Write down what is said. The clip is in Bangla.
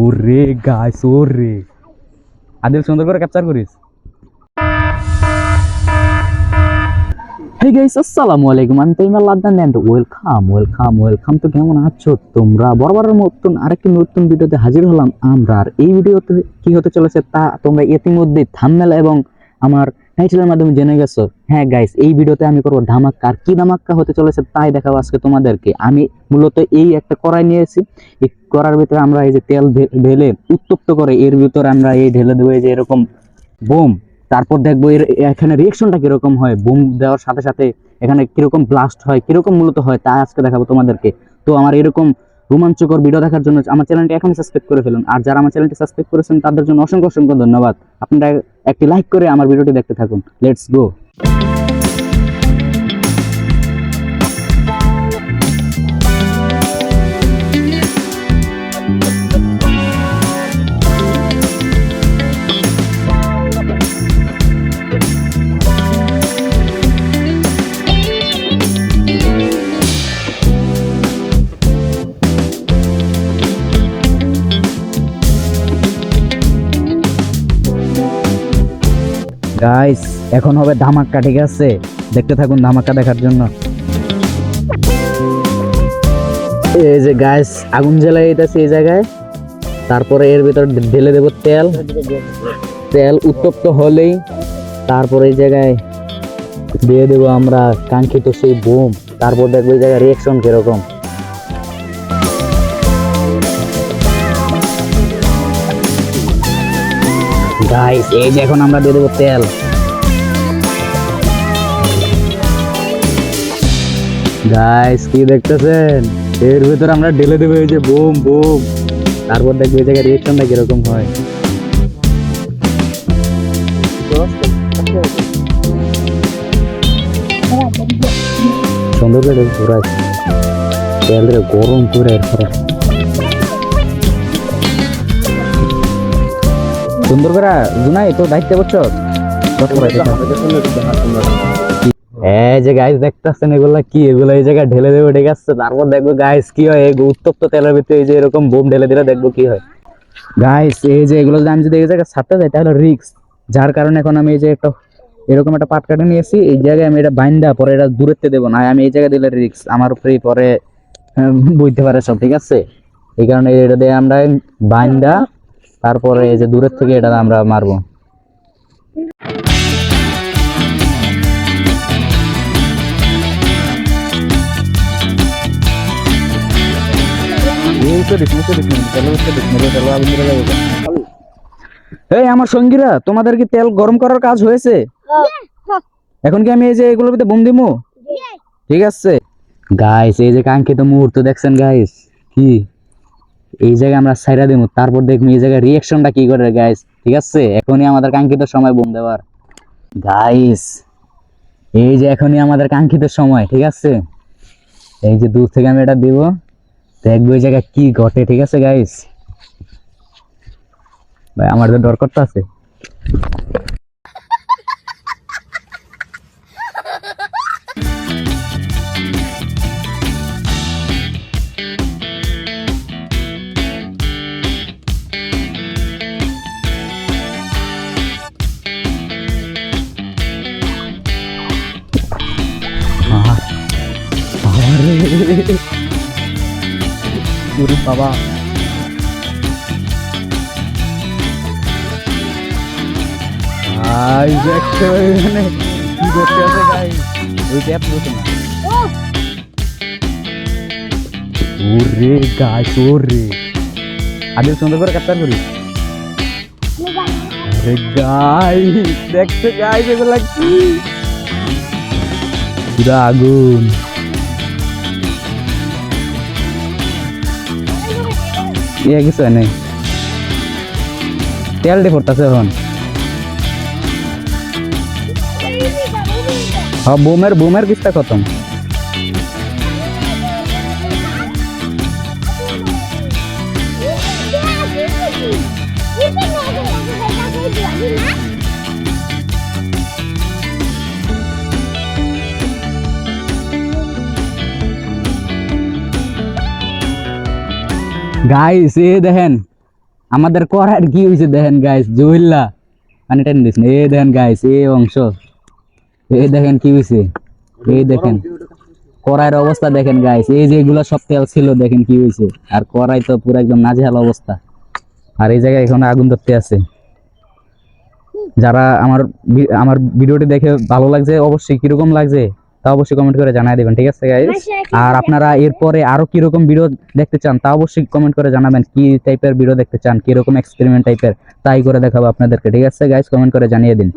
ওরে গাইস ওরে। আদিল, সুন্দর করে ক্যাপচার করিস। তো কেমন আছো তোমরা? আরেকটি নতুন ভিডিওতে হাজির হলাম আমরা। আর এই ভিডিওতে কি হতে চলেছে তা তোমরা ইতিমধ্যে থাম্বনেল এবং আমার টাইটেলের মাধ্যমে জেনে গেছো? হ্যাঁ গাইস এই ভিডিওতে আমি করব ধামাক্কা। আর কি ধামাক্কা হতে চলেছে তাই দেখাবো আজকে তোমাদেরকে। আমি মূলত এই একটা কড়াই নিয়েছি। এই করার ভিতরে আমরা এই যে তেল ঢেলে উত্তপ্ত করে এর ভিতরে আমরা এই ঢেলে দেবো এই যে এরকম বোম। তারপর দেখব এর এখানে রিয়েকশনটা কীরকম হয়, বোম দেওয়ার সাথে সাথে এখানে কীরকম ব্লাস্ট হয়, কীরকম মূলত হয় তা আজকে দেখাবো তোমাদেরকে। তো আমার এরকম রোমাঞ্চকর ভিডিও দেখার জন্য আমার চ্যানেলটি এখনই সাবস্ক্রাইব করে ফেলুন। আর যারা আমার চ্যানেলটি সাবস্ক্রাইব করেছেন, তাদের জন্য অসংখ্য অসংখ্য ধন্যবাদ। আপনারা একটি লাইক করে আমার ভিডিওটি দেখতে থাকুন। লেটস গো গাইস এখন হবে ধামাক্কা, ঠিক আছে? দেখতে থাকুন ধামাক্কা দেখার জন্য। এই যে গাইস আগুন জ্বালাই এটাছে এই জায়গায়। তারপরে এর ভিতর ঢেলে দেব তেল। তেল উত্তপ্ত হলেই তারপরে এই জায়গায় দিয়ে দেবো আমরা কাঙ্ক্ষিত সেই বোম। তারপর দেখব এই জায়গায় রিয়েকশন কীরকম। গাইস এই যে এখন আমরা দিয়ে দেবো তেল। গাইস কি দেখতেছেন? এর ভিতর আমরা ঢেলে দেবো এই যে বুম বুম। তারপর দেখব এই জায়গায় রিয়েকশনটা কীরকম হয়। সুন্দর করে দিয়ে গরম করে এরপরে সুন্দর করে জুনাই তো দায়িত্ব করছ? এই যে কি? এগুলা এই জায়গায় ঢেলে তারপর দেখব কি হয়? উত্তপ্ত তেলের ভিতরে এরকম বোম ঢেলে দেখব কি হয়। এই যে আমি যদি এই জায়গায় যাই, তাহলে রিক্স যার কারণে এখন আমি এই যে এরকম একটা পাট কাটে নিয়েছি, এই জায়গায় আমি এটা পরে দূরত্বে দেবো না। আমি এই জায়গায় দিলে রিক্স আমার উপরেই পরে বুঝতে পারে সব, ঠিক আছে? এই কারণে এটা দিয়ে আমরা বাইন্দা তারপরে এই যে দূরের থেকে এটা আমরা মারবো। এই আমার সঙ্গীরা তোমাদের কি তেল গরম করার কাজ হয়েছে? এখন কি আমি এই যে এগুলোর ভিতরে বোম দিমু? ঠিক আছে। গাইস এই যে কাঙ্ক্ষিত মুহূর্ত দেখছেন গাইস কি? এই জায়গায় আমরা সাইরা দিমু, তারপর দেখব এই জায়গায় রিয়াকশনটা কি করে গাইস ঠিক আছে? এখনই আমাদের কাঙ্ক্ষিত সময় বোম দেওয়ার। গাইস এই যে এখনই আমাদের কাঙ্ক্ষিত সময়, ঠিক আছে? এই যে দূর থেকে আমি এটা দিব। দেখব এই জায়গায় কি ঘটে, ঠিক আছে গাইস ভাই, আমার তো ডর করতে আছে ওরে বাবা আই দেখতে এখানে কি করতে আছে ভাই ওই ট্যাপ করতে না ওরে গাছ ওরে। আগে সুন্দর করে ক্যাপচার করি। আরে গাই দেখতে গাই এগুলা কি? পুরা আগুন। ইয়ে কিছু নেই। তেল দিয়ে পড়তেছে এখন। হ্যাঁ বুমের বুমের কিস্তা খতম। গাইস এ দেখেন, আমাদের করার কি হয়েছে দেখেন গাইস জুইল্লা মানে টেন দিস এ দেখেন গাইস এ অংশ। এ দেখেন কি হয়েছে। এই দেখেন কড়াইয়ের অবস্থা দেখেন গাইস এই যে এগুলো সব তেল ছিল, দেখেন কি হয়েছে। আর কড়াই তো পুরো একদম নাজেহাল অবস্থা। আর এই জায়গায় এখন আগুন ধরতে আছে। যারা আমার আমার ভিডিওটি দেখে ভালো লাগছে, অবশ্যই কীরকম লাগছে তা অবশ্যই কমেন্ট করে জানাই দেবেন ঠিক আছে গাইস আর আপনারা এরপরে আরও কীরকম ভিডিও দেখতে চান তা অবশ্যই কমেন্ট করে জানাবেন কি টাইপের ভিডিও দেখতে চান কীরকম এক্সপেরিমেন্ট টাইপের তাই করে দেখাবো আপনাদেরকে ঠিক আছে গাইস কমেন্ট করে জানিয়ে দিন।